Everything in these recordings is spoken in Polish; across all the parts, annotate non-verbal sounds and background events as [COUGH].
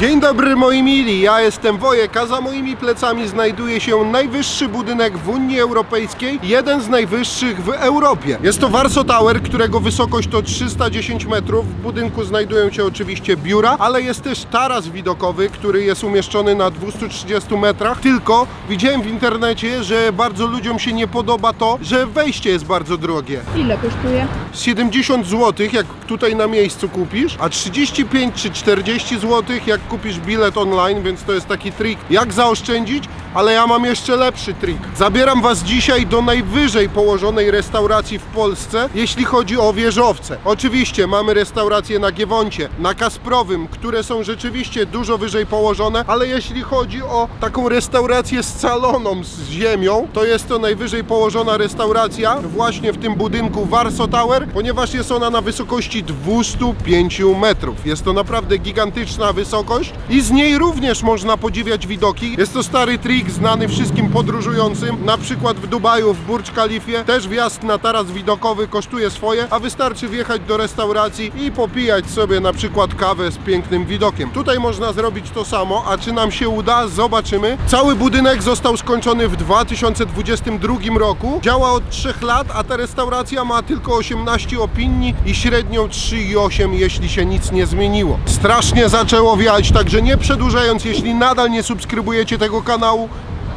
Dzień dobry moi mili, ja jestem Wojek, a za moimi plecami znajduje się najwyższy budynek w Unii Europejskiej, jeden z najwyższych w Europie. Jest to Warsaw Tower, którego wysokość to 310 metrów. W budynku znajdują się oczywiście biura, ale jest też taras widokowy, który jest umieszczony na 230 metrach. Tylko widziałem w internecie, że bardzo ludziom się nie podoba to, że wejście jest bardzo drogie. Ile kosztuje? 70 zł, jak tutaj na miejscu kupisz, a 35 czy 40 zł, jak kupisz bilet online, więc to jest taki trik, jak zaoszczędzić, ale ja mam jeszcze lepszy trik. Zabieram Was dzisiaj do najwyżej położonej restauracji w Polsce, jeśli chodzi o wieżowce. Oczywiście mamy restauracje na Giewoncie, na Kasprowym, które są rzeczywiście dużo wyżej położone, ale jeśli chodzi o taką restaurację z saloną, z ziemią, to jest to najwyżej położona restauracja właśnie w tym budynku Warsaw Tower, ponieważ jest ona na wysokości 205 metrów. Jest to naprawdę gigantyczna wysokość i z niej również można podziwiać widoki. Jest to stary trik znany wszystkim podróżującym, na przykład w Dubaju, w Burj Khalifie. Też wjazd na taras widokowy kosztuje swoje, a wystarczy wjechać do restauracji i popijać sobie na przykład kawę z pięknym widokiem. Tutaj można zrobić to samo, a czy nam się uda? Zobaczymy. Cały budynek został skończony w 2022 roku. Działa od 3 lat, a ta restauracja ma tylko 18 opinii i średnią 3,8, jeśli się nic nie zmieniło. Strasznie zaczęło wiać, także nie przedłużając, jeśli nadal nie subskrybujecie tego kanału,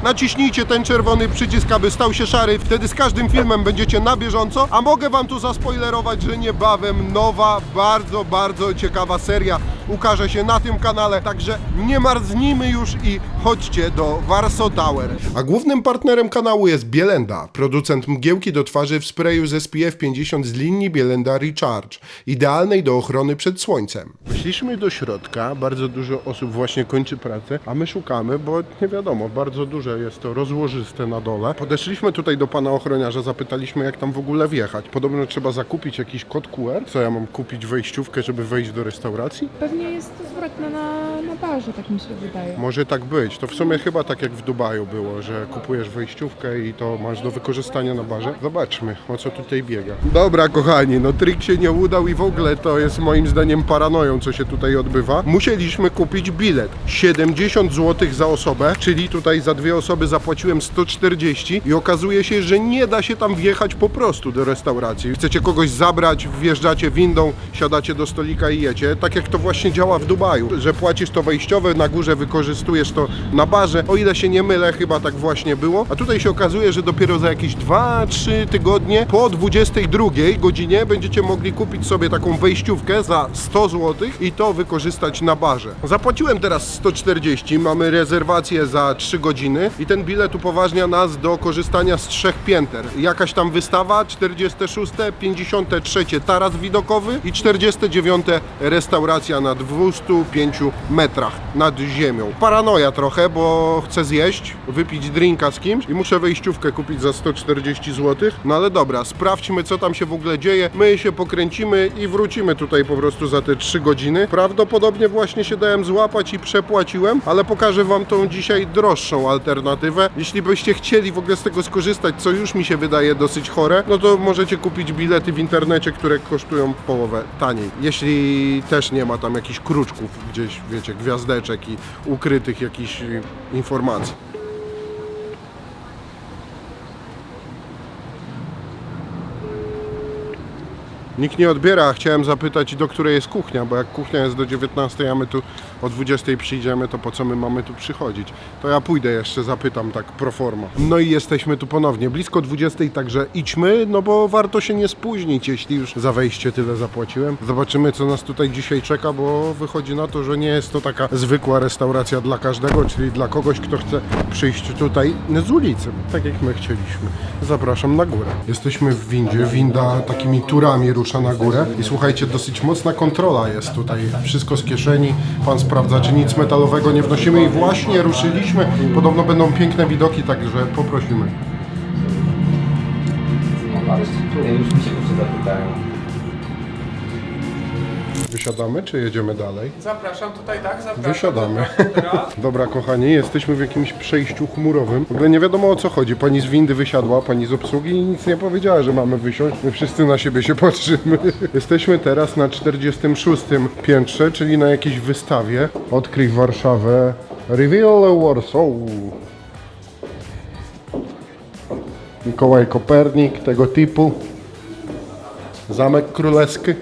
Naciśnijcie ten czerwony przycisk, aby stał się szary. Wtedy z każdym filmem będziecie na bieżąco. A mogę Wam tu zaspoilerować, że niebawem nowa, bardzo, bardzo ciekawa seria ukaże się na tym kanale. Także nie marznijmy już i chodźcie do Warsaw Tower. A głównym partnerem kanału jest Bielenda, producent mgiełki do twarzy w sprayu z SPF 50 z linii Bielenda Recharge, idealnej do ochrony przed słońcem. Weszliśmy do środka, bardzo dużo osób właśnie kończy pracę, a my szukamy, bo nie wiadomo, bardzo duże jest to rozłożyste na dole. Podeszliśmy tutaj do pana ochroniarza, zapytaliśmy jak tam w ogóle wjechać. Podobno trzeba zakupić jakiś kod QR. Co ja mam kupić wejściówkę, żeby wejść do restauracji? Pewnie jest to zwrotne na, na barze, tak mi się wydaje. Może tak być. To w sumie chyba tak jak w Dubaju było, że kupujesz wejściówkę i to masz do wykorzystania na barze. Zobaczmy, o co tutaj biega. Dobra, kochani, no trik się nie udał i w ogóle to jest moim zdaniem paranoją, co się tutaj odbywa. Musieliśmy kupić bilet. 70 zł za osobę, czyli tutaj za dwie osoby zapłaciłem 140 i okazuje się, że nie da się tam wjechać po prostu do restauracji. Chcecie kogoś zabrać, wjeżdżacie windą, siadacie do stolika i jecie. Tak jak to właśnie działa w Dubaju, że płacisz to wejściowe, na górze wykorzystujesz to na barze. O ile się nie mylę, chyba tak właśnie było. A tutaj się okazuje, że dopiero za jakieś 2-3 tygodnie po 22 godzinie będziecie mogli kupić sobie taką wejściówkę za 100 zł i to wykorzystać na barze. Zapłaciłem teraz 140, mamy rezerwację za 3 godziny i ten bilet upoważnia nas do korzystania z trzech pięter. Jakaś tam wystawa, 46, 53 taras widokowy i 49 restauracja na 205 metrach nad ziemią. Paranoja trochę, bo chcę zjeść, wypić drinka z kimś i muszę wejściówkę kupić za 140 zł. No ale dobra, sprawdźmy co tam się w ogóle dzieje. My się pokręcimy i wrócimy tutaj po prostu za te 3 godziny. Prawdopodobnie właśnie się dałem złapać i przepłaciłem, ale pokażę Wam tą dzisiaj droższą alternatywę. Jeśli byście chcieli w ogóle z tego skorzystać, co już mi się wydaje dosyć chore, no to możecie kupić bilety w internecie, które kosztują połowę taniej. Jeśli też nie ma tam jakichś kruczków gdzieś, wiecie, gwiazdeczek i ukrytych jakichś informacji. Nikt nie odbiera, chciałem zapytać, do której jest kuchnia, bo jak kuchnia jest do 19, a my tu o 20 przyjdziemy, to po co my mamy tu przychodzić? To ja pójdę jeszcze, zapytam tak pro forma. No i jesteśmy tu ponownie, blisko 20, także idźmy, no bo warto się nie spóźnić, jeśli już za wejście tyle zapłaciłem. Zobaczymy, co nas tutaj dzisiaj czeka, bo wychodzi na to, że nie jest to taka zwykła restauracja dla każdego, czyli dla kogoś, kto chce przyjść tutaj z ulicy, tak jak my chcieliśmy. Zapraszam na górę. Jesteśmy w windzie, winda takimi turami rusza na górę i słuchajcie, dosyć mocna kontrola jest tutaj. Wszystko z kieszeni, pan sprawdza, czy nic metalowego nie wnosimy i właśnie ruszyliśmy. Podobno będą piękne widoki, także poprosimy. Już mi się zapytają. Wysiadamy, czy jedziemy dalej? Zapraszam tutaj, tak? Zapraszam. Wysiadamy. [LAUGHS] Dobra, kochani, jesteśmy w jakimś przejściu chmurowym. W ogóle nie wiadomo o co chodzi. Pani z windy wysiadła, pani z obsługi i nic nie powiedziała, że mamy wysiąść. My wszyscy na siebie się patrzymy. [LAUGHS] Jesteśmy teraz na 46 piętrze, czyli na jakiejś wystawie. Odkryj Warszawę. Reveal Warsaw. Mikołaj Kopernik, tego typu. Zamek Królewski.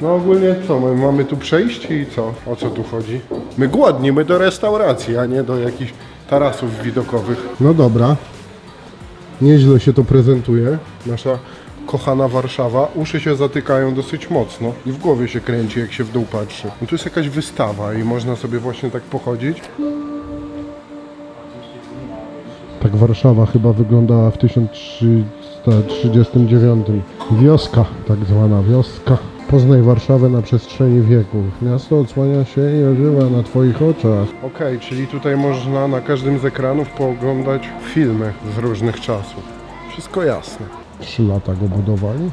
No ogólnie co, my mamy tu przejść i co? O co tu chodzi? My głodni, my do restauracji, a nie do jakichś tarasów widokowych. No dobra. Nieźle się to prezentuje. Nasza kochana Warszawa. Uszy się zatykają dosyć mocno i w głowie się kręci, jak się w dół patrzy. No tu jest jakaś wystawa i można sobie właśnie tak pochodzić. Tak Warszawa chyba wyglądała w 1339. Wioska, tak zwana wioska. Poznaj Warszawę na przestrzeni wieków. Miasto odsłania się i ożywa na Twoich oczach. Okej, czyli tutaj można na każdym z ekranów pooglądać filmy z różnych czasów. Wszystko jasne. Trzy lata go budowali?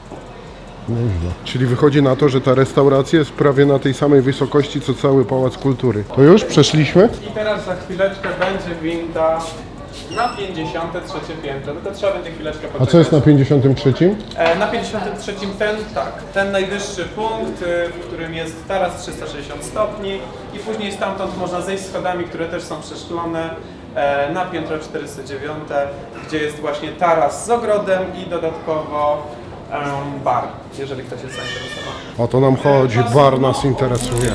Nieźle. Czyli wychodzi na to, że ta restauracja jest prawie na tej samej wysokości, co cały Pałac Kultury. To już przeszliśmy? I teraz za chwileczkę będzie winda na 53 piętro, tylko trzeba będzie chwileczkę A poczekać. co jest na 53? E, Na 53 ten, tak, ten najwyższy punkt, y, w którym jest taras 360 stopni i później stamtąd można zejść schodami, które też są przeszklone e, na piętro 409, gdzie jest właśnie taras z ogrodem i dodatkowo em, bar, jeżeli ktoś jest zainteresowany. O to nam chodzi, bar nas interesuje.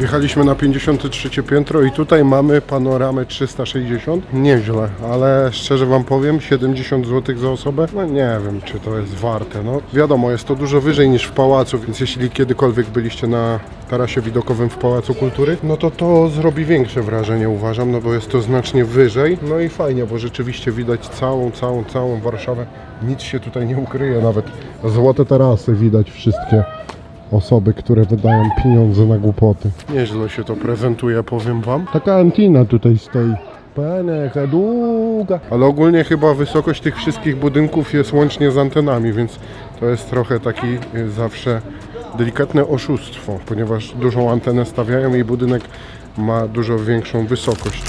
Wjechaliśmy na 53 piętro i tutaj mamy panoramę 360. Nieźle, ale szczerze Wam powiem, 70 zł za osobę? No nie wiem, czy to jest warte. No wiadomo, jest to dużo wyżej niż w pałacu, więc jeśli kiedykolwiek byliście na tarasie widokowym w Pałacu Kultury, no to to zrobi większe wrażenie uważam, no bo jest to znacznie wyżej. No i fajnie, bo rzeczywiście widać całą, całą, całą Warszawę. Nic się tutaj nie ukryje, nawet złote tarasy widać wszystkie osoby, które wydają pieniądze na głupoty. Nieźle się to prezentuje, powiem wam. Taka antina tutaj stoi. Jaka długa. Ale ogólnie chyba wysokość tych wszystkich budynków jest łącznie z antenami, więc to jest trochę taki y, zawsze delikatne oszustwo, ponieważ dużą antenę stawiają i budynek ma dużo większą wysokość.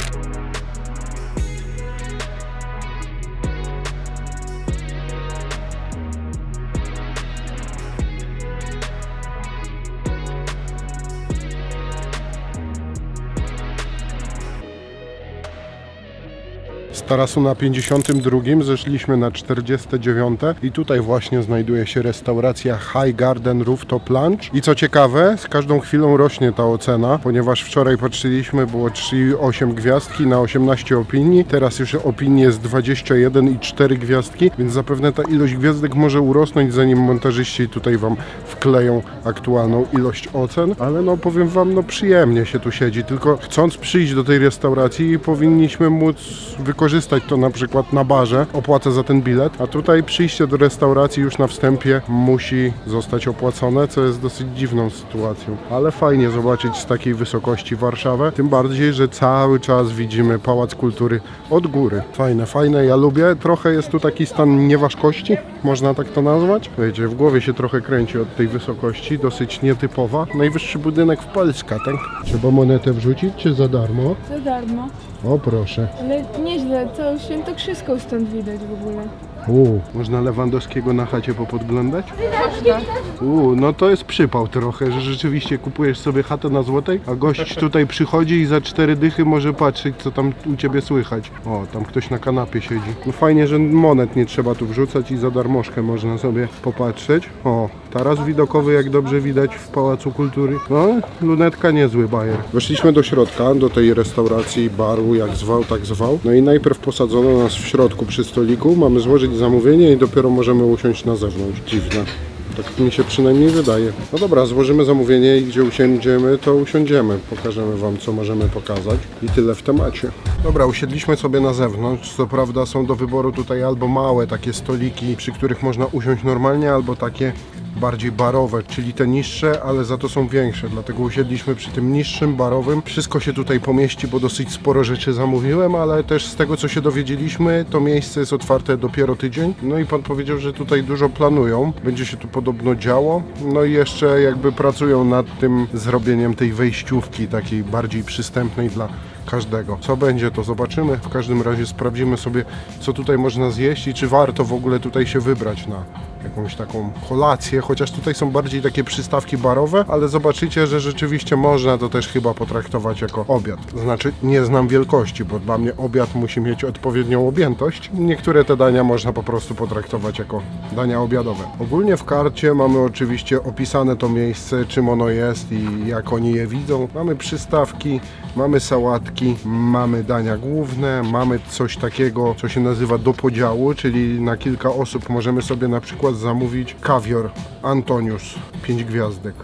Tarasu na 52 zeszliśmy na 49 i tutaj właśnie znajduje się restauracja High Garden Rooftop Lunch. I co ciekawe, z każdą chwilą rośnie ta ocena, ponieważ wczoraj patrzyliśmy, było 3,8 gwiazdki na 18 opinii, teraz już opinii jest 21 i 4 gwiazdki, więc zapewne ta ilość gwiazdek może urosnąć, zanim montażyści tutaj Wam wkleją aktualną ilość ocen, ale no powiem Wam, no przyjemnie się tu siedzi, tylko chcąc przyjść do tej restauracji powinniśmy móc wykorzystać to na przykład na barze, opłacę za ten bilet, a tutaj przyjście do restauracji już na wstępie musi zostać opłacone, co jest dosyć dziwną sytuacją, ale fajnie zobaczyć z takiej wysokości Warszawę, tym bardziej, że cały czas widzimy Pałac Kultury od góry. Fajne, fajne, ja lubię, trochę jest tu taki stan nieważkości, można tak to nazwać. Wiecie, w głowie się trochę kręci od tej wysokości, dosyć nietypowa. Najwyższy budynek w Polsce, tak? Trzeba monetę wrzucić, czy za darmo? Za darmo. O proszę. Ale nieźle, całą świętokrzyską stąd widać w ogóle. U, można Lewandowskiego na chacie popodglądać? Można. U, no to jest przypał trochę, że rzeczywiście kupujesz sobie chatę na złotej, a gość tutaj przychodzi i za cztery dychy może patrzeć, co tam u ciebie słychać. O, tam ktoś na kanapie siedzi. No fajnie, że monet nie trzeba tu wrzucać i za darmożkę można sobie popatrzeć. O, taras widokowy, jak dobrze widać w Pałacu Kultury. No, lunetka niezły bajer. Weszliśmy do środka, do tej restauracji, baru, jak zwał, tak zwał. No i najpierw posadzono nas w środku przy stoliku, mamy złożyć zamówienie i dopiero możemy usiąść na zewnątrz. Dziwne. Tak mi się przynajmniej wydaje. No dobra, złożymy zamówienie i gdzie usiądziemy, to usiądziemy. Pokażemy Wam, co możemy pokazać. I tyle w temacie. Dobra, usiedliśmy sobie na zewnątrz. Co prawda są do wyboru tutaj albo małe takie stoliki, przy których można usiąść normalnie, albo takie bardziej barowe, czyli te niższe, ale za to są większe. Dlatego usiedliśmy przy tym niższym, barowym. Wszystko się tutaj pomieści, bo dosyć sporo rzeczy zamówiłem, ale też z tego co się dowiedzieliśmy, to miejsce jest otwarte dopiero tydzień. No i pan powiedział, że tutaj dużo planują. Będzie się tu podobno działo. No i jeszcze jakby pracują nad tym zrobieniem tej wejściówki takiej bardziej przystępnej dla każdego. Co będzie, to zobaczymy. W każdym razie sprawdzimy sobie, co tutaj można zjeść i czy warto w ogóle tutaj się wybrać na jakąś taką kolację, chociaż tutaj są bardziej takie przystawki barowe, ale zobaczycie, że rzeczywiście można to też chyba potraktować jako obiad. Znaczy, nie znam wielkości, bo dla mnie obiad musi mieć odpowiednią objętość. Niektóre te dania można po prostu potraktować jako dania obiadowe. Ogólnie w karcie mamy oczywiście opisane to miejsce, czym ono jest i jak oni je widzą. Mamy przystawki, mamy mamy dania główne, mamy coś takiego, co się nazywa do podziału, czyli na kilka osób możemy sobie na przykład zamówić kawior Antonius 5 gwiazdek.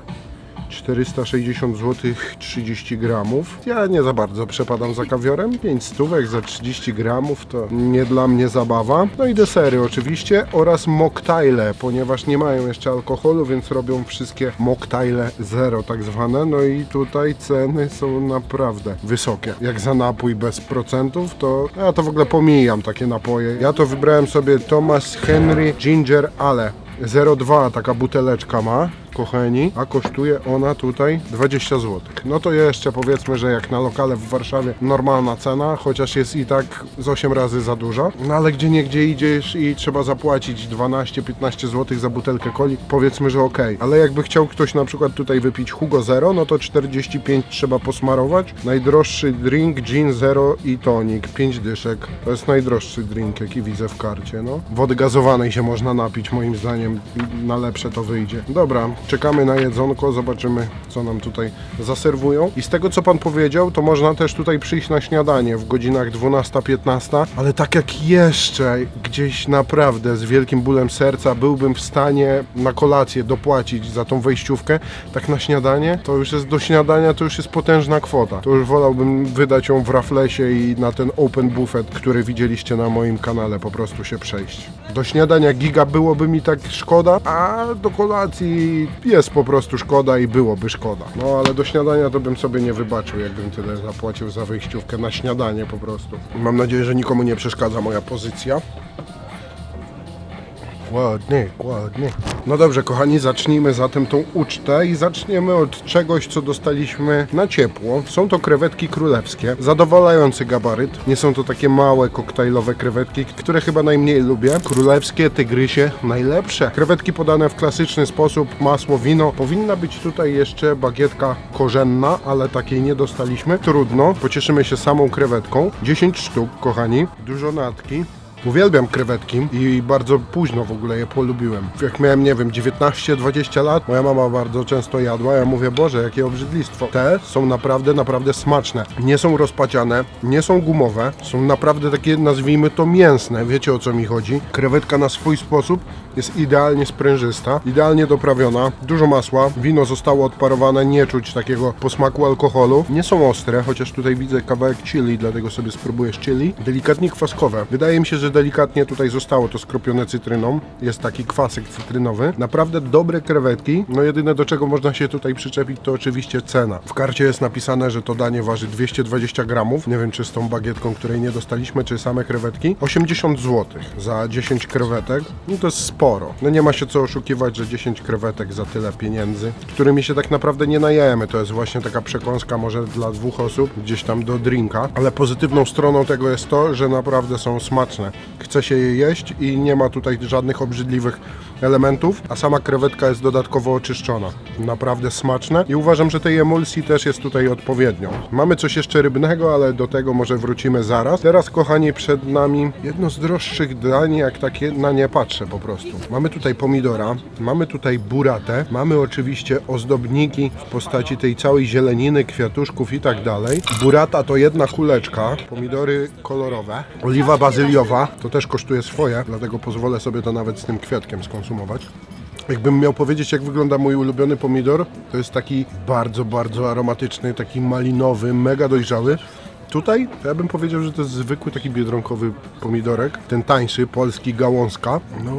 460 zł 30 gramów. Ja nie za bardzo przepadam za kawiorem. 5 stówek za 30 gramów to nie dla mnie zabawa. No i desery oczywiście oraz moktajle, ponieważ nie mają jeszcze alkoholu, więc robią wszystkie moktajle zero tak zwane. No i tutaj ceny są naprawdę wysokie. Jak za napój bez procentów, to ja to w ogóle pomijam takie napoje. Ja to wybrałem sobie Thomas Henry Ginger Ale. 0,2 taka buteleczka ma, kochani, a kosztuje ona tutaj 20 zł. No to jeszcze powiedzmy, że jak na lokale w Warszawie normalna cena, chociaż jest i tak z 8 razy za duża. No ale gdzie niegdzie idziesz i trzeba zapłacić 12-15 zł za butelkę coli, powiedzmy, że ok. Ale jakby chciał ktoś na przykład tutaj wypić Hugo Zero, no to 45 trzeba posmarować. Najdroższy drink, gin zero i tonik, 5 dyszek. To jest najdroższy drink, jaki widzę w karcie, no. Wody gazowanej się można napić, moim zdaniem na lepsze to wyjdzie. Dobra, czekamy na jedzonko, zobaczymy co nam tutaj zaserwują. I z tego co pan powiedział, to można też tutaj przyjść na śniadanie w godzinach 12-15, ale tak jak jeszcze gdzieś naprawdę z wielkim bólem serca byłbym w stanie na kolację dopłacić za tą wejściówkę, tak na śniadanie, to już jest do śniadania, to już jest potężna kwota. To już wolałbym wydać ją w Raflesie i na ten open buffet, który widzieliście na moim kanale, po prostu się przejść. Do śniadania giga byłoby mi tak szkoda, a do kolacji jest po prostu szkoda i byłoby szkoda. No ale do śniadania to bym sobie nie wybaczył, jakbym tyle zapłacił za wejściówkę na śniadanie po prostu. Mam nadzieję, że nikomu nie przeszkadza moja pozycja. Ładnie, ładnie. No dobrze, kochani, zacznijmy zatem tą ucztę i zaczniemy od czegoś, co dostaliśmy na ciepło. Są to krewetki królewskie, zadowalający gabaryt. Nie są to takie małe koktajlowe krewetki, które chyba najmniej lubię. Królewskie, tygrysie, najlepsze. Krewetki podane w klasyczny sposób, masło, wino. Powinna być tutaj jeszcze bagietka korzenna, ale takiej nie dostaliśmy. Trudno, pocieszymy się samą krewetką. 10 sztuk, kochani. Dużo natki. Uwielbiam krewetki i bardzo późno w ogóle je polubiłem. Jak miałem, nie wiem, 19-20 lat, moja mama bardzo często jadła, ja mówię, Boże, jakie obrzydlistwo. Te są naprawdę, naprawdę smaczne. Nie są rozpaciane, nie są gumowe, są naprawdę takie, nazwijmy to mięsne, wiecie o co mi chodzi. Krewetka na swój sposób jest idealnie sprężysta, idealnie doprawiona, dużo masła, wino zostało odparowane, nie czuć takiego posmaku alkoholu. Nie są ostre, chociaż tutaj widzę kawałek chili, dlatego sobie spróbuję z chili. Delikatnie kwaskowe. Wydaje mi się, że delikatnie tutaj zostało to skropione cytryną. Jest taki kwasek cytrynowy. Naprawdę dobre krewetki. No jedyne do czego można się tutaj przyczepić to oczywiście cena. W karcie jest napisane, że to danie waży 220 gramów. Nie wiem czy z tą bagietką, której nie dostaliśmy, czy same krewetki. 80 zł za 10 krewetek. No to jest sporo. No nie ma się co oszukiwać, że 10 krewetek za tyle pieniędzy, którymi się tak naprawdę nie najemy. To jest właśnie taka przekąska może dla dwóch osób, gdzieś tam do drinka. Ale pozytywną stroną tego jest to, że naprawdę są smaczne. Chce się je jeść i nie ma tutaj żadnych obrzydliwych elementów, a sama krewetka jest dodatkowo oczyszczona. Naprawdę smaczne i uważam, że tej emulsji też jest tutaj odpowiednio. Mamy coś jeszcze rybnego, ale do tego może wrócimy zaraz. Teraz, kochani, przed nami jedno z droższych dań, jak takie na nie patrzę po prostu. Mamy tutaj pomidora, mamy tutaj buratę, mamy oczywiście ozdobniki w postaci tej całej zieleniny, kwiatuszków i tak dalej. Burata to jedna kuleczka, pomidory kolorowe, oliwa bazyliowa, to też kosztuje swoje, dlatego pozwolę sobie to nawet z tym kwiatkiem skonsumować. Jakbym miał powiedzieć, jak wygląda mój ulubiony pomidor, to jest taki bardzo, bardzo aromatyczny, taki malinowy, mega dojrzały. Tutaj to ja bym powiedział, że to jest zwykły taki biedronkowy pomidorek, ten tańszy, polski gałązka. No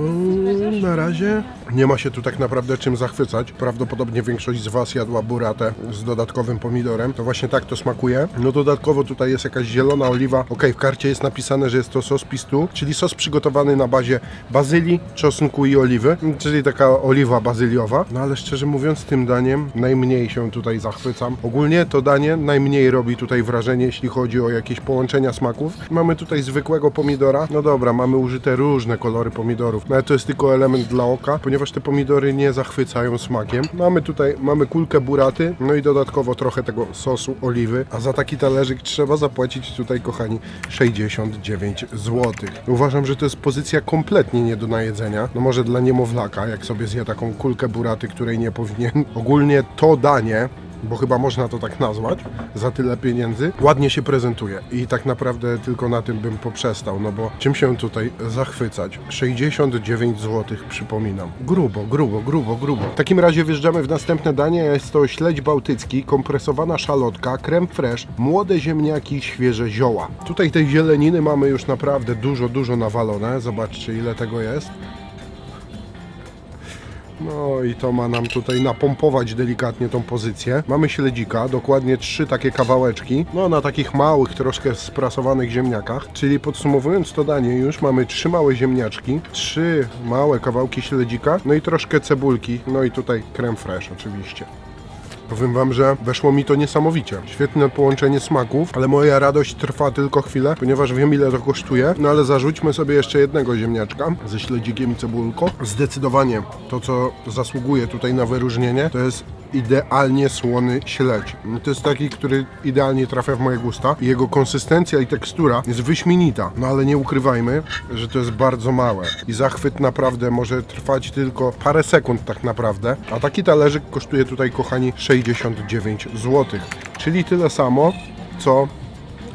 na razie nie ma się tu tak naprawdę czym zachwycać. Prawdopodobnie większość z Was jadła buratę z dodatkowym pomidorem. To właśnie tak to smakuje. No dodatkowo tutaj jest jakaś zielona oliwa. Ok, w karcie jest napisane, że jest to sos pistu, czyli sos przygotowany na bazie bazylii, czosnku i oliwy, czyli taka oliwa bazyliowa. No ale szczerze mówiąc, tym daniem najmniej się tutaj zachwycam. Ogólnie to danie najmniej robi tutaj wrażenie, jeśli chodzi o jakieś połączenia smaków. Mamy tutaj zwykłego pomidora. No dobra, mamy użyte różne kolory pomidorów, no ale to jest tylko element dla oka, ponieważ te pomidory nie zachwycają smakiem. Mamy tutaj, mamy kulkę buraty, no i dodatkowo trochę tego sosu oliwy, a za taki talerzyk trzeba zapłacić tutaj, kochani, 69 zł. Uważam, że to jest pozycja kompletnie nie do najedzenia. No może dla niemowlaka, jak sobie zje taką kulkę buraty, której nie powinien. Ogólnie to danie bo chyba można to tak nazwać, za tyle pieniędzy, ładnie się prezentuje i tak naprawdę tylko na tym bym poprzestał, no bo czym się tutaj zachwycać? 69 zł, przypominam. Grubo, grubo, grubo, grubo. W takim razie wjeżdżamy w następne danie, jest to śledź bałtycki, kompresowana szalotka, creme fraiche, młode ziemniaki, świeże zioła. Tutaj tej zieleniny mamy już naprawdę dużo, dużo nawalone, zobaczcie ile tego jest. No i to ma nam tutaj napompować delikatnie tą pozycję. Mamy śledzika, dokładnie trzy takie kawałeczki, no na takich małych, troszkę sprasowanych ziemniakach. Czyli podsumowując to danie, już mamy trzy małe ziemniaczki, trzy małe kawałki śledzika, no i troszkę cebulki, no i tutaj creme fraiche oczywiście. Powiem Wam, że weszło mi to niesamowicie. Świetne połączenie smaków, ale moja radość trwa tylko chwilę, ponieważ wiem ile to kosztuje. No ale zarzućmy sobie jeszcze jednego ziemniaczka ze śledzikiem i cebulką. Zdecydowanie to, co zasługuje tutaj na wyróżnienie, to jest idealnie słony śledź. To jest taki, który idealnie trafia w moje gusta. Jego konsystencja i tekstura jest wyśmienita, no ale nie ukrywajmy, że to jest bardzo małe. I zachwyt naprawdę może trwać tylko parę sekund tak naprawdę. A taki talerzyk kosztuje tutaj, kochani, 69 zł. Czyli tyle samo, co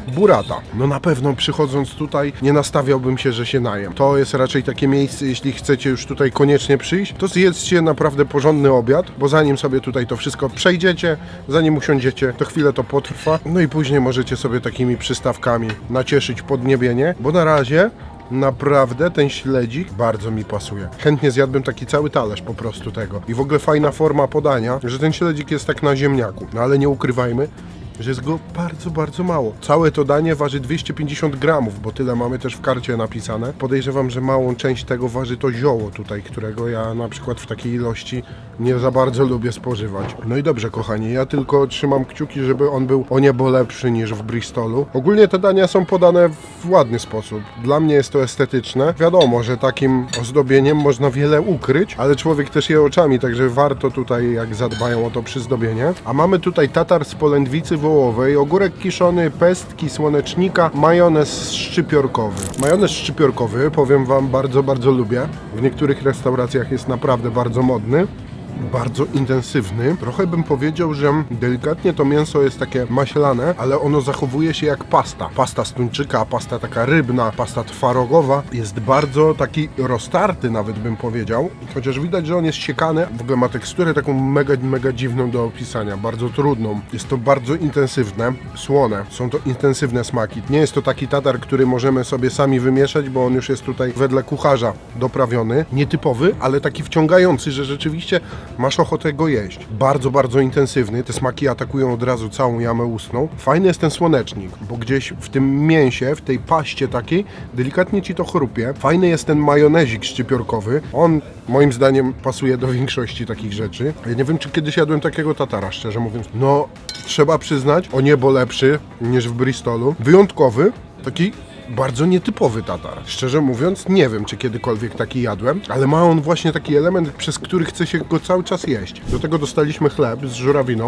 burata. No na pewno przychodząc tutaj nie nastawiałbym się, że się najem. To jest raczej takie miejsce, jeśli chcecie już tutaj koniecznie przyjść, to zjedzcie naprawdę porządny obiad, bo zanim sobie tutaj to wszystko przejdziecie, zanim usiądziecie, to chwilę to potrwa. No i później możecie sobie takimi przystawkami nacieszyć podniebienie, bo na razie Naprawdę ten śledzik bardzo mi pasuje. Chętnie zjadłbym taki cały talerz po prostu tego. I w ogóle fajna forma podania, że ten śledzik jest tak na ziemniaku. No ale nie ukrywajmy, że jest go bardzo, bardzo mało. Całe to danie waży 250 gramów, bo tyle mamy też w karcie napisane. Podejrzewam, że małą część tego waży to zioło tutaj, którego ja na przykład w takiej ilości nie za bardzo lubię spożywać. No i dobrze, kochani, ja tylko trzymam kciuki, żeby on był o niebo lepszy niż w Bristolu. Ogólnie te dania są podane w ładny sposób. Dla mnie jest to estetyczne. Wiadomo, że takim ozdobieniem można wiele ukryć, ale człowiek też je oczami, także warto tutaj, jak zadbają o to przyzdobienie. A mamy tutaj tatar z polędwicy wołowej, ogórek kiszony, pestki, słonecznika, majonez szczypiorkowy. Majonez szczypiorkowy, powiem Wam, bardzo, bardzo lubię. W niektórych restauracjach jest naprawdę bardzo modny bardzo intensywny. Trochę bym powiedział, że delikatnie to mięso jest takie maślane, ale ono zachowuje się jak pasta. Pasta z tuńczyka, pasta taka rybna, pasta twarogowa. Jest bardzo taki roztarty nawet bym powiedział, chociaż widać, że on jest siekany. W ogóle ma teksturę taką mega, mega dziwną do opisania, bardzo trudną. Jest to bardzo intensywne, słone. Są to intensywne smaki. Nie jest to taki tatar, który możemy sobie sami wymieszać, bo on już jest tutaj wedle kucharza doprawiony. Nietypowy, ale taki wciągający, że rzeczywiście masz ochotę go jeść. Bardzo, bardzo intensywny. Te smaki atakują od razu całą jamę ustną. Fajny jest ten słonecznik, bo gdzieś w tym mięsie, w tej paście takiej, delikatnie ci to chrupie. Fajny jest ten majonezik szczypiorkowy. On moim zdaniem pasuje do większości takich rzeczy. Ja nie wiem, czy kiedyś jadłem takiego tatara, szczerze mówiąc. No, trzeba przyznać, o niebo lepszy niż w Bristolu. Wyjątkowy, taki bardzo nietypowy tatar. Szczerze mówiąc, nie wiem, czy kiedykolwiek taki jadłem, ale ma on właśnie taki element, przez który chce się go cały czas jeść. Do tego dostaliśmy chleb z żurawiną.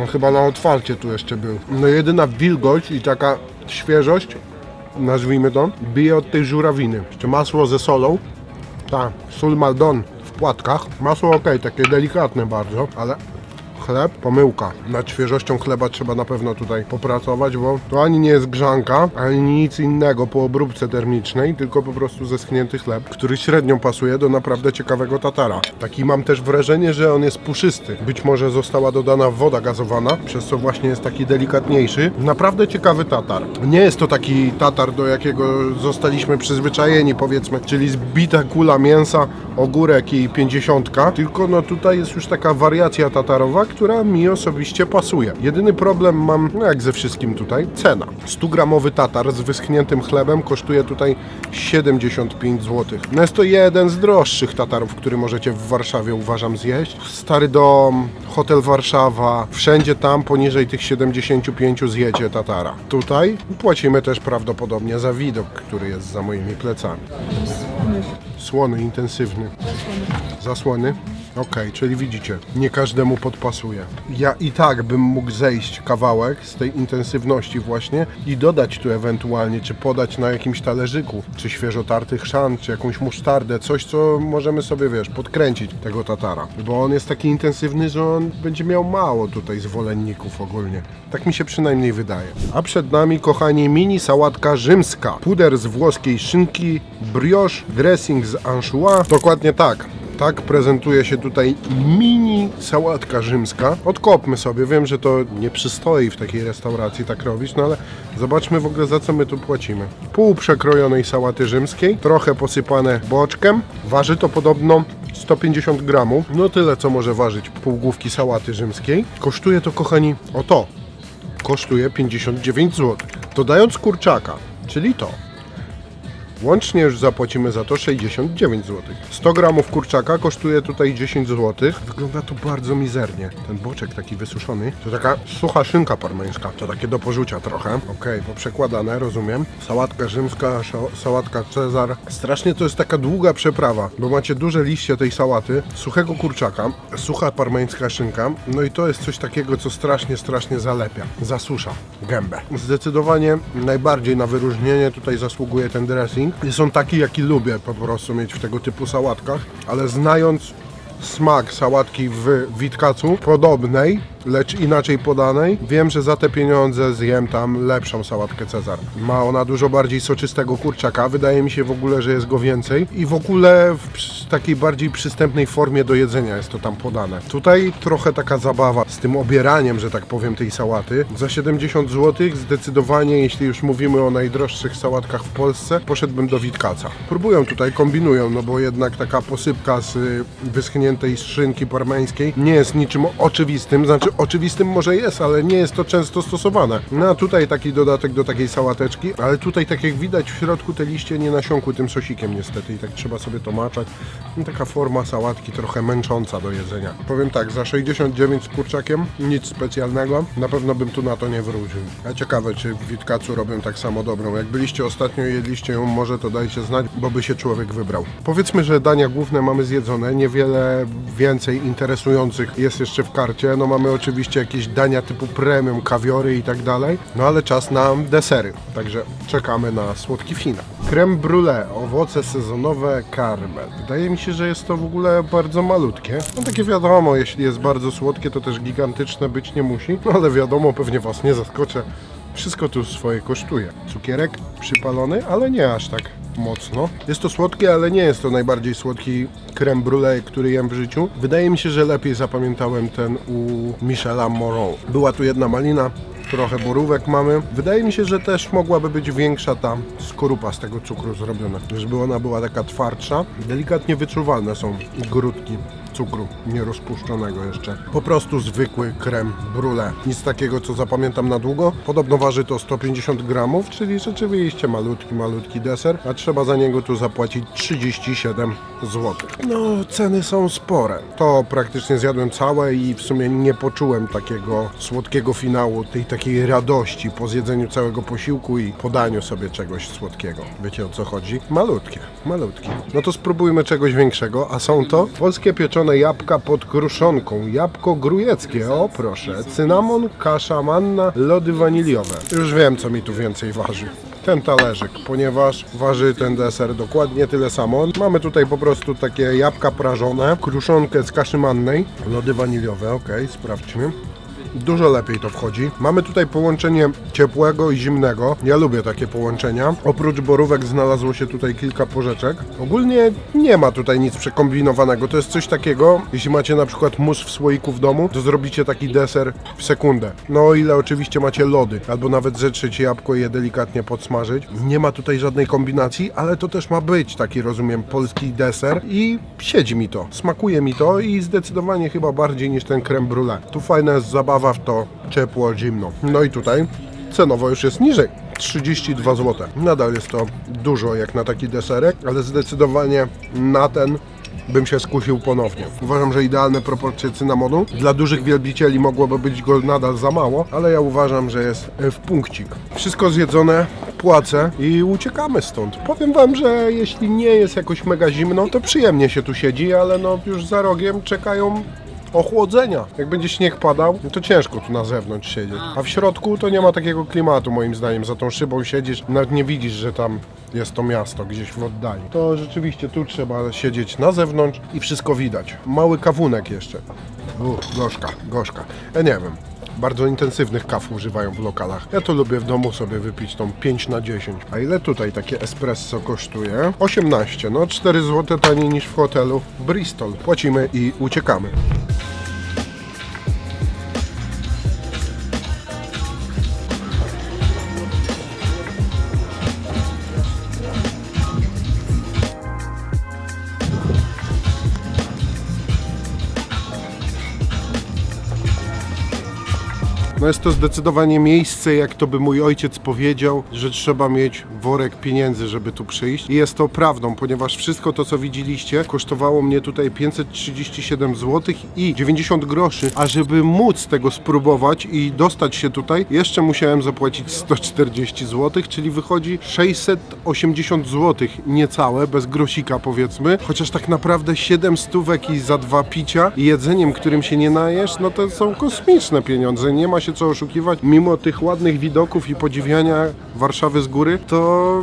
On chyba na otwarcie tu jeszcze był. No jedyna wilgoć i taka świeżość, nazwijmy to, bije od tej żurawiny. Jeszcze masło ze solą. Ta, sól maldon w płatkach. Masło ok, takie delikatne bardzo, ale Chleb, pomyłka. Nad świeżością chleba trzeba na pewno tutaj popracować, bo to ani nie jest grzanka, ani nic innego po obróbce termicznej, tylko po prostu zeschnięty chleb, który średnio pasuje do naprawdę ciekawego tatara. Taki mam też wrażenie, że on jest puszysty. Być może została dodana woda gazowana, przez co właśnie jest taki delikatniejszy. Naprawdę ciekawy tatar. Nie jest to taki tatar, do jakiego zostaliśmy przyzwyczajeni, powiedzmy, czyli zbita kula mięsa, ogórek i pięćdziesiątka, tylko no tutaj jest już taka wariacja tatarowa, która mi osobiście pasuje. Jedyny problem mam, no jak ze wszystkim tutaj, cena. 100-gramowy tatar z wyschniętym chlebem kosztuje tutaj 75 zł. No jest to jeden z droższych tatarów, który możecie w Warszawie uważam zjeść. Stary Dom, Hotel Warszawa, wszędzie tam poniżej tych 75 zjecie tatara. Tutaj płacimy też prawdopodobnie za widok, który jest za moimi plecami. Słony, intensywny. Zasłony? Okej, czyli widzicie, nie każdemu podpasuje. Ja i tak bym mógł zejść kawałek z tej intensywności właśnie i dodać tu ewentualnie, czy podać na jakimś talerzyku, czy świeżo tarty chrzan, czy jakąś musztardę, coś co możemy sobie, wiesz, podkręcić tego tatara. Bo on jest taki intensywny, że on będzie miał mało tutaj zwolenników ogólnie. Tak mi się przynajmniej wydaje. A przed nami, kochani, mini sałatka rzymska. Puder z włoskiej szynki, brioche, dressing z anchois. Dokładnie tak. Tak prezentuje się tutaj mini sałatka rzymska. Odkopmy sobie, wiem, że to nie przystoi w takiej restauracji tak robić, no ale zobaczmy w ogóle za co my tu płacimy. Pół przekrojonej sałaty rzymskiej, trochę posypane boczkiem. Waży to podobno 150 gramów. No tyle, co może ważyć półgłówki sałaty rzymskiej. Kosztuje to, kochani, o to. Kosztuje 59 zł. Dodając kurczaka, czyli to, Łącznie już zapłacimy za to 69 zł. 100 gramów kurczaka kosztuje tutaj 10 zł. Wygląda to bardzo mizernie. Ten boczek taki wysuszony to taka sucha szynka parmeńska. To takie do porzucia trochę. Okej, poprzekładane, rozumiem. Sałatka rzymska, sałatka Cezar. Strasznie to jest taka długa przeprawa, bo macie duże liście tej sałaty, suchego kurczaka, sucha parmeńska szynka. No i to jest coś takiego, co strasznie, strasznie zalepia. Zasusza gębę. Zdecydowanie najbardziej na wyróżnienie tutaj zasługuje ten dressing. On taki, jaki lubię po prostu mieć w tego typu sałatkach, ale znając smak sałatki w Witkacu, podobnej, lecz inaczej podanej, wiem, że za te pieniądze zjem tam lepszą sałatkę Cezar. Ma ona dużo bardziej soczystego kurczaka, wydaje mi się w ogóle, że jest go więcej i w ogóle w takiej bardziej przystępnej formie do jedzenia jest to tam podane. Tutaj trochę taka zabawa z tym obieraniem, że tak powiem, tej sałaty. Za 70 zł zdecydowanie, jeśli już mówimy o najdroższych sałatkach w Polsce, poszedłbym do Witkaca. Próbują tutaj, kombinują, no bo jednak taka posypka z y, wyschniętej szynki parmeńskiej nie jest niczym oczywistym, znaczy oczywistym może jest, ale nie jest to często stosowane. No a tutaj taki dodatek do takiej sałateczki, ale tutaj tak jak widać w środku te liście nie nasiąkły tym sosikiem niestety i tak trzeba sobie to maczać. No, taka forma sałatki trochę męcząca do jedzenia. Powiem tak, za 69 z kurczakiem nic specjalnego, na pewno bym tu na to nie wrócił. A ciekawe, czy w Witkacu robią tak samo dobrą. Jak byliście ostatnio jedliście ją, może to dajcie znać, bo by się człowiek wybrał. Powiedzmy, że dania główne mamy zjedzone, niewiele więcej interesujących jest jeszcze w karcie. No mamy oczywiście jakieś dania typu premium, kawiory i tak dalej, no ale czas na desery, także czekamy na słodki finał. Creme brulee, owoce sezonowe, karmel. Wydaje mi się, że jest to w ogóle bardzo malutkie. No takie wiadomo, jeśli jest bardzo słodkie, to też gigantyczne być nie musi, no ale wiadomo, pewnie Was nie zaskoczę. Wszystko tu swoje kosztuje. Cukierek przypalony, ale nie aż tak mocno. Jest to słodkie, ale nie jest to najbardziej słodki creme brulee, który jem w życiu. Wydaje mi się, że lepiej zapamiętałem ten u Michela Moreau. Była tu jedna malina, trochę borówek mamy. Wydaje mi się, że też mogłaby być większa ta skorupa z tego cukru zrobiona, żeby ona była taka twardsza. Delikatnie wyczuwalne są grudki cukru nierozpuszczonego jeszcze. Po prostu zwykły krem brulee. Nic takiego, co zapamiętam na długo. Podobno waży to 150 gramów, czyli rzeczywiście malutki, malutki deser, a trzeba za niego tu zapłacić 37 zł. No, ceny są spore. To praktycznie zjadłem całe i w sumie nie poczułem takiego słodkiego finału, tej takiej radości po zjedzeniu całego posiłku i podaniu sobie czegoś słodkiego. Wiecie o co chodzi? Malutkie, malutkie. No to spróbujmy czegoś większego, a są to polskie pieczone jabłka pod kruszonką, jabłko grujeckie, o proszę, cynamon, kasza manna, lody waniliowe. Już wiem, co mi tu więcej waży. ten talerzyk, ponieważ waży ten deser dokładnie tyle samo. Mamy tutaj po prostu takie jabłka prażone, kruszonkę z kaszy mannej, lody waniliowe, ok, sprawdźmy. Dużo lepiej to wchodzi. Mamy tutaj połączenie ciepłego i zimnego. Ja lubię takie połączenia. Oprócz borówek znalazło się tutaj kilka porzeczek. Ogólnie nie ma tutaj nic przekombinowanego. To jest coś takiego, jeśli macie na przykład mus w słoiku w domu, to zrobicie taki deser w sekundę. No o ile oczywiście macie lody, albo nawet zetrzeć jabłko i je delikatnie podsmażyć. Nie ma tutaj żadnej kombinacji, ale to też ma być taki, rozumiem, polski deser i siedzi mi to. Smakuje mi to i zdecydowanie chyba bardziej niż ten creme brulee. Tu fajna jest zabawa w to ciepło, zimno. No i tutaj cenowo już jest niżej. 32 zł. Nadal jest to dużo jak na taki deserek, ale zdecydowanie na ten bym się skusił ponownie. Uważam, że idealne proporcje cynamonu. Dla dużych wielbicieli mogłoby być go nadal za mało, ale ja uważam, że jest w punkcik. Wszystko zjedzone, płacę i uciekamy stąd. Powiem Wam, że jeśli nie jest jakoś mega zimno, to przyjemnie się tu siedzi, ale no już za rogiem czekają ochłodzenia. Jak będzie śnieg padał, no to ciężko tu na zewnątrz siedzieć. A w środku to nie ma takiego klimatu moim zdaniem. Za tą szybą siedzisz, nawet nie widzisz, że tam jest to miasto gdzieś w oddali. To rzeczywiście tu trzeba siedzieć na zewnątrz i wszystko widać. Mały kawunek jeszcze. Uff, gorzka, gorzka. Ja nie wiem. Bardzo intensywnych kaw używają w lokalach. Ja to lubię w domu sobie wypić tą 5 na 10. A ile tutaj takie espresso kosztuje? 18, no 4 zł taniej niż w hotelu Bristol. Płacimy i uciekamy. Jest to zdecydowanie miejsce, jak to by mój ojciec powiedział, że trzeba mieć worek pieniędzy, żeby tu przyjść. I jest to prawdą, ponieważ wszystko to, co widzieliście, kosztowało mnie tutaj 537 zł i 90 groszy, a żeby móc tego spróbować i dostać się tutaj, jeszcze musiałem zapłacić 140 zł, czyli wychodzi 680 zł niecałe, bez grosika powiedzmy, chociaż tak naprawdę 7 stówek i za dwa picia i jedzeniem, którym się nie najesz, no to są kosmiczne pieniądze, nie ma się co oszukiwać. Mimo tych ładnych widoków i podziwiania Warszawy z góry, to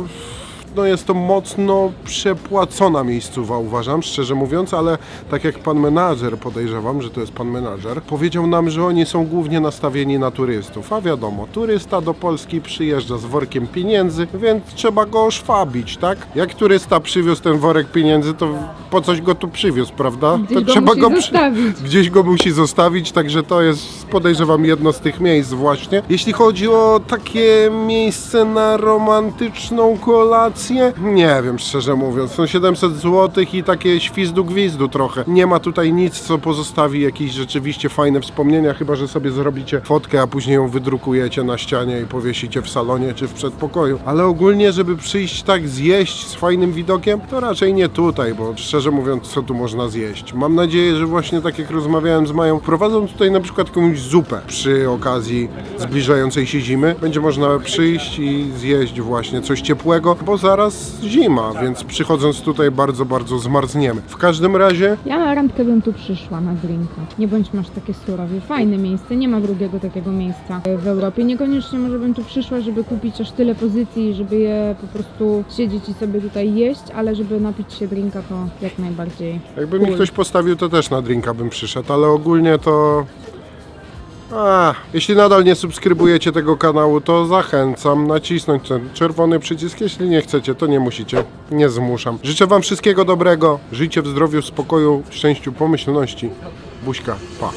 no jest to mocno przepłacona miejscowa, uważam, szczerze mówiąc, ale tak jak pan menadżer, podejrzewam, że to jest pan menadżer, powiedział nam, że oni są głównie nastawieni na turystów. A wiadomo, turysta do Polski przyjeżdża z workiem pieniędzy, więc trzeba go oszwabić, tak? Jak turysta przywiózł ten worek pieniędzy, to po coś go tu przywiózł, prawda? Gdzieś to go trzeba musi go zostawić. gdzieś go musi zostawić, także to jest podejrzewam jedno z tych miejsc właśnie. Jeśli chodzi o takie miejsce na romantyczną kolację, nie wiem szczerze mówiąc, są 700 zł i takie świzdu gwizdu trochę. Nie ma tutaj nic, co pozostawi jakieś rzeczywiście fajne wspomnienia, chyba że sobie zrobicie fotkę, a później ją wydrukujecie na ścianie i powiesicie w salonie czy w przedpokoju. Ale ogólnie, żeby przyjść tak zjeść z fajnym widokiem, to raczej nie tutaj, bo szczerze mówiąc, co tu można zjeść? Mam nadzieję, że właśnie tak jak rozmawiałem z Mają, prowadzą tutaj na przykład jakąś zupę przy okazji zbliżającej się zimy. Będzie można przyjść i zjeść właśnie coś ciepłego, bo zaraz zima, więc przychodząc tutaj bardzo, bardzo zmarzniemy. W każdym razie Ja na randkę bym tu przyszła na drinka. Nie bądź masz takie surowie. Fajne miejsce, nie ma drugiego takiego miejsca w Europie. Niekoniecznie może bym tu przyszła, żeby kupić aż tyle pozycji, żeby je po prostu siedzieć i sobie tutaj jeść, ale żeby napić się drinka to jak najbardziej. Jakby mi Cool. ktoś postawił, to też na drinka bym przyszedł, ale ogólnie to... A, jeśli nadal nie subskrybujecie tego kanału, to zachęcam nacisnąć ten czerwony przycisk. Jeśli nie chcecie, to nie musicie. Nie zmuszam. Życzę Wam wszystkiego dobrego. Żyjcie w zdrowiu, spokoju, szczęściu, pomyślności. Buźka, pa.